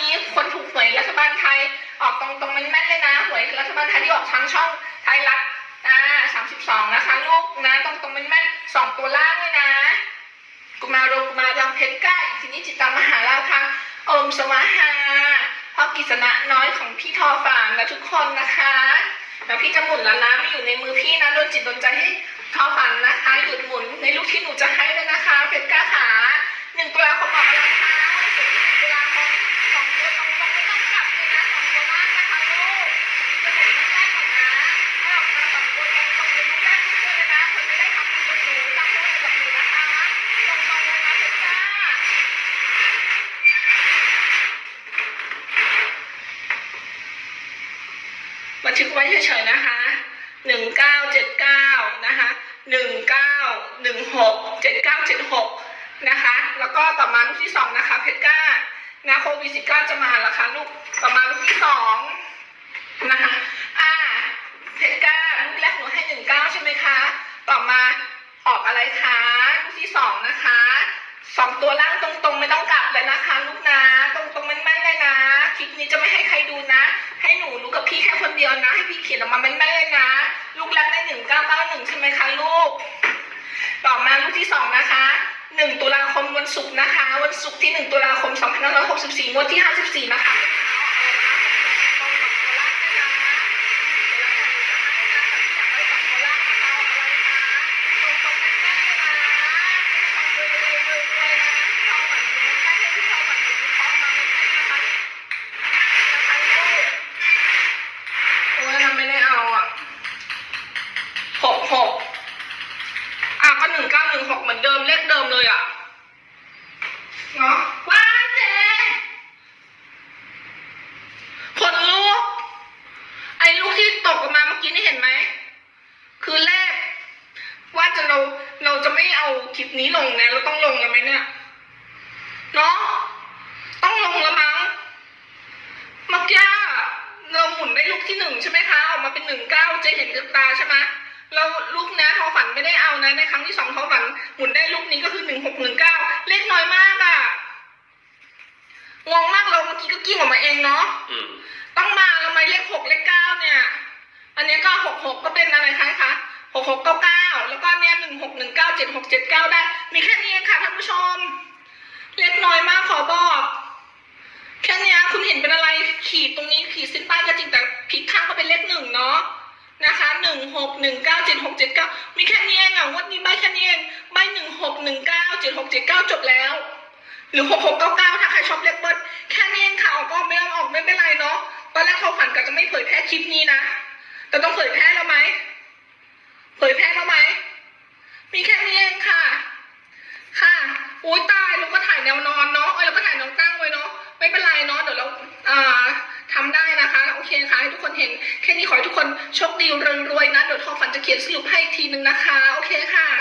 นี้คนถูกหวยรัฐบาลไทย ออกตรงตรงๆแม่นเลยนะหวยรัฐบาลไทยที่ออกทางช่องไทยรัฐอ่าสามสิบสองนะคะลูกนะตรงตรงๆแม่นๆสองตัวล่างเลยนะกุมารกุมารรังเพชรก้าอิทธินิจิตามหาราคะโอมสวาหาพ่อกิษณะน้อยของพี่ทอฝานและทุกคนนะคะแล้วพี่จะหมุนแล้วนะม่อยู่ในมือพี่นะโดนจิตโดนใจให้ทอฝันนะคะหยุดหมุนในลูกที่หนูจะให้เลยนะคะ เพชรก้าขาหนึ่งตุลาคมออกราคาวันศุกร์ที่หนึ่งตุลาคมสองตัวตรงๆไม่ต้องกลับเลยนะสองตัวล่างนะคะลูกจะหมุนลูกแรกก่อนนะให้ออกมาสองตัวตรงๆเป็นลูกแรกทุกตัวเลยนะคนไม่ได้ทำบุญกับหนูตั้งโทษกับหนูนะคะ ตรงๆเลยนะเพชรจ้าบัน ทึกไว้เฉยๆนะคะหนึ่งเก้าเจ็ดเก้านะคะหนึ่งเก้าหนึ่งหกเจ็ดเก้าเจ็ดหกนะคะ แล้วก็ต่อมาลูกที่สองนะคะเพชรก้านะโควิดสิบเก้าจะมาแล้วค่ะลูกต่อมาลูกที่สองนะคะอ่าเพชรก้าลูกแรกหนูให้หนึ่งเก้าใช่ไหมคะ ต่อมาออกอะไรคะ ลูกที่สองนะคะสองตัวล่างตรงๆ ไม่ต้องกลับเลยนะคะ ลูกนะ นี้จะไม่ให้ใครดูนะ ให้หนูรู้กับพี่แค่คนเดียวนะ ให้พี่เขียนออกมาแม่นๆนะ ลูกแรกในหนึ่งเก้าเก้าหนึ่งใช่ไหมคะลูก ต่อมาลูกที่สองนะคะหนึ่งตุลาคมวันศุกร์นะคะ วันศุกร์ที่หนึ่งตุลาคมสองพันห้าร้อยหกสิบสี่งวดที่ห้าสิบสี่นะคะ หกหกอะก็หนึ่งเก้าหนึ่งหกเหมือนเดิมเลขเดิมเลยอะเนาะว้าเจ๊คนลูก ไอ้ลูกที่ตกออกมาเมื่อกี้นี่เห็นไหม คือเลขว่าจะเราเราจะไม่เอาคลิปนี้ลงเนี่ยเราต้องลงแล้วไหมเนี่ยเนาะต้องลงแล้วมั้งเมื่อกี้เราหมุนได้ลูกที่หนึ่งใช่ไหมคะ ออกมาเป็นหนึ่งเก้าเจะเห็นกับตาใช่ไหม เราลูกนะทอฝันไม่ได้เอานะในครั้งที่สองทอฝันหมุนได้ลูกนี้ก็คือหนึ่งหกหนึ่งเก้าเลขน้อยมากอะงงมากเราเมื่อกี้ก็กิ้งออกมาเองเนาะอืมต้องมาแล้วไหมเลขหกเลขเก้าเนี่ย อันเนี้ยก็หกหกก็เป็นอะไรคะคะหกหกเก้าเก้าแล้วก็เนี่ยหนึ่งหกหนึ่งเก้าเจ็ดหกเจ็ดเก้าได้ มีแค่นี้เองค่ะท่านผู้ชม เล็กน้อยมากขอบอก แค่เนี้ยคุณเห็นเป็นอะไร มีแค่นี้เองอะงวันนี้ใบแค่นี้เองใบหนึ่งหกหนึ่งเก้าเจ็ดหกเจ็ดเก้าจบแล้ว หรือหกหกเก้าเก้าถ้าใครชอบเลขเบิ้ลแค่นี้เองค่ะออกก็ไม่ต้องออกไม่เป็นไรเนาะตอนแรกเขาฝันกับจะไม่เผยแพร่คลิปนี้นะแต่ต้องเผยแพร่แล้วไหมเผยแพร่ เห็น แค่นี้ขอให้ทุกคนโชคดีรวยๆนะ เดี๋ยวทองฝันจะเขียนสรุปให้อีกทีนึงนะคะ โอเคค่ะ